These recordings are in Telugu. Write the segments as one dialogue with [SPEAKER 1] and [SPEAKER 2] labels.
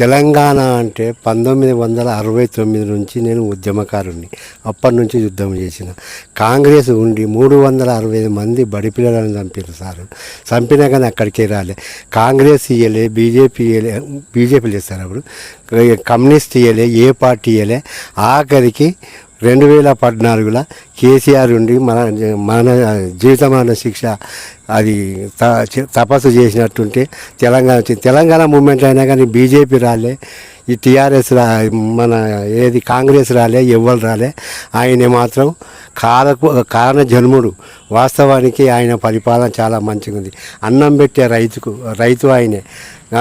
[SPEAKER 1] తెలంగాణ అంటే పంతొమ్మిది వందల అరవై తొమ్మిది నుంచి నేను ఉద్యమకారుణ్ణి. అప్పటి నుంచి యుద్ధం చేసిన. కాంగ్రెస్ ఉండి మూడు వందల అరవై ఐదు మంది బడి పిల్లలను చంపారు సార్. చంపినా కానీ అక్కడికే రాలే. కాంగ్రెస్ ఇయ్యలే బీజేపీ ఇయ్యలే బీజేపీ లేదు అప్పుడు. కమ్యూనిస్ట్ ఇయ్యలే ఏ పార్టీ ఇయ్యలే. ఆఖరికి రెండు వేల పద్నాలుగులో కేసీఆర్ ఉండి మన మన జీవితమైన శిక్ష అది త- తపస్సు చేసినట్టుంటే తెలంగాణ తెలంగాణ మూమెంట్ అయినా కానీ బీజేపీ రాలే ఈ టీఆర్ఎస్ రా మన ఏది కాంగ్రెస్ రాలే ఎవ్వరు రాలే. ఆయన మాత్రం కారకు కారణ జన్ముడు. వాస్తవానికి ఆయన పరిపాలన చాలా మంచిగా ఉంది అన్నం పెట్టే రైతుకు రైతు ఆయనే.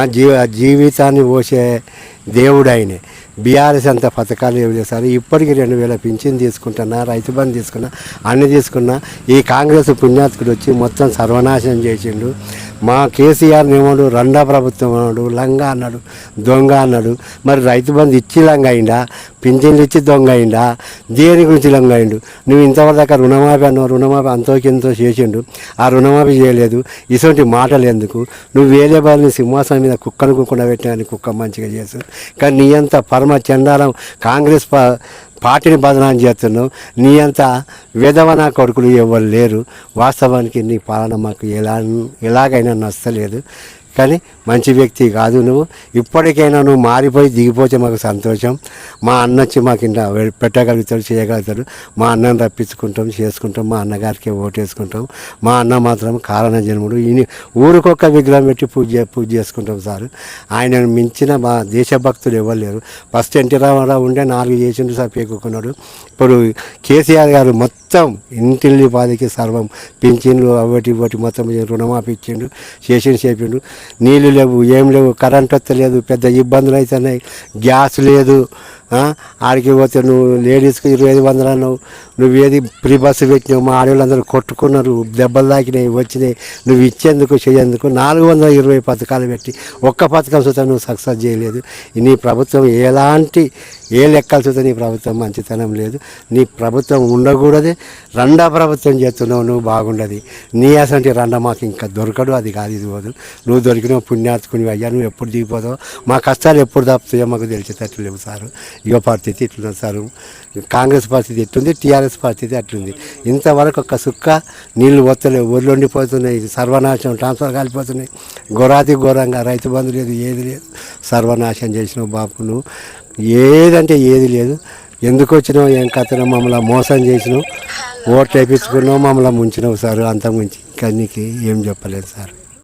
[SPEAKER 1] జీవ జీవితాన్ని పోసే దేవుడు ఆయనే. బీఆర్ఎస్ అంత పథకాలు ఏమి చేస్తారు ఇప్పటికి రెండు వేల పింఛన్ తీసుకుంటున్నా రైతు బంధు తీసుకున్నా అన్ని తీసుకున్నా ఈ కాంగ్రెస్ పుణ్యాత్కుడు వచ్చి మొత్తం సర్వనాశనం చేసిండు. మా కేసీఆర్ ఏమన్నాడు రెండా ప్రభుత్వం అన్నాడు లంగా అన్నాడు దొంగ అన్నాడు. మరి రైతు బంధు ఇచ్చి లంగ అయిందా పింఛన్లు ఇచ్చి దొంగ అయిందా దేని గురించి లంగ అయిండు? నువ్వు ఇంతవరకు రుణమాఫీ అన్నావు రుణమాఫీ అంతోకింతో చేసిండు. ఆ రుణమాఫీ చేయలేదు. ఇటువంటి మాటలు ఎందుకు? నువ్వు వేరే వాళ్ళని సింహాసనం మీద కుక్కను కుక్కన పెట్టిన కుక్క మంచిగా చేసు కానీ నీ అంత పరమ చండాలం కాంగ్రెస్ పా పార్టీని బదనాం చేస్తున్నావు. నీ అంత విధవన కొడుకులు ఎవరు లేరు. వాస్తవానికి నీ పాలన మాకు ఎలా ఎలాగైనా నచ్చలేదు. కానీ మంచి వ్యక్తి కాదు నువ్వు. ఇప్పటికైనా నువ్వు మారిపోయి దిగిపోతే మాకు సంతోషం. మా అన్న వచ్చి మాకు ఇంత పెట్టగలుగుతాడు చేయగలుగుతాడు. మా అన్నను రప్పించుకుంటాం చేసుకుంటాం మా అన్నగారికి ఓటేసుకుంటాం. మా అన్న మాత్రం కారణ జన్ముడు. ఈయన ఊరికొక్క విగ్రహం పెట్టి పూజ చే- పూజ చేసుకుంటాం సార్. ఆయనను మించిన మా దేశభక్తులు ఎవరు లేరు. ఫస్ట్ ఎన్టీ రామారావు ఉండే నాలుగు చేసిండు సార్ పేకుకున్నాడు ఇప్పుడు కేసీఆర్ గారు మొత్తం మొత్తం ఇంటిల్లి బాధకి సర్వం. పింఛన్లు అవటి ఇవ్వటి మొత్తం రుణమాఫీ ఇచ్చిండు చేసిండు చేపిండు. నీళ్ళు లేవు ఏం లేవు కరెంట్ వస్తలేదు పెద్ద ఇబ్బందులు అవుతున్నాయి గ్యాస్ లేదు. ఆడికి పోతే నువ్వు లేడీస్కి ఇరవై ఐదు వందలు అన్నావు. నువ్వు ఏది ఫ్రీ బస్సు పెట్టినావు మా ఆడవాళ్ళందరూ కొట్టుకున్నారు దెబ్బలు తాకినాయి వచ్చినాయి. నువ్వు ఇచ్చేందుకు చేయేందుకు నాలుగు వందల ఇరవై పథకాలు పెట్టి ఒక్క పథకం చూస్తే నువ్వు సక్సెస్ చేయలేదు. నీ ప్రభుత్వం ఎలాంటి ఏ లెక్కలు చూస్తే నీ ప్రభుత్వం మంచితనం లేదు. నీ ప్రభుత్వం ఉండకూడదు. రెండా ప్రభుత్వం చేస్తున్నావు నువ్వు బాగుండదు. నీ అసంటి రెండ మాకు ఇంకా దొరకడు అది కాదు ఇది పోదు. నువ్వు దొరికినావు పుణ్యాత్కుని అయ్యా నువ్వు ఎప్పుడు దిగిపోతావు? మా కష్టాలు ఎప్పుడు తప్పుతాయో మాకు తెలిసేటట్లు లేవు సారు. యువ పరిస్థితి ఇట్లున్నది సారు. కాంగ్రెస్ పరిస్థితి ఎట్లుంది టీఆర్ఎస్ పరిస్థితి అట్లుంది. ఇంతవరకు ఒక సుక్క నీళ్ళు వస్తలేవు ఊర్లు ఉండిపోతున్నాయి సర్వనాశనం ట్రాన్స్ఫర్ కాలిపోతున్నాయి. ఘోరాతి ఘోరంగా రైతు బంధు లేదు ఏది లేదు. సర్వనాశనం చేసినావు బాపును ఏదంటే ఏది లేదు. ఎందుకు వచ్చినావు ఏం కథనో మమ్మల్ని మోసం చేసినావు. ఓట్లు వేయించుకున్నావు మమ్మల్ని ముంచినావు సార్ అంత ముంచి ఇంకా నీకు ఏం చెప్పలేదు సార్.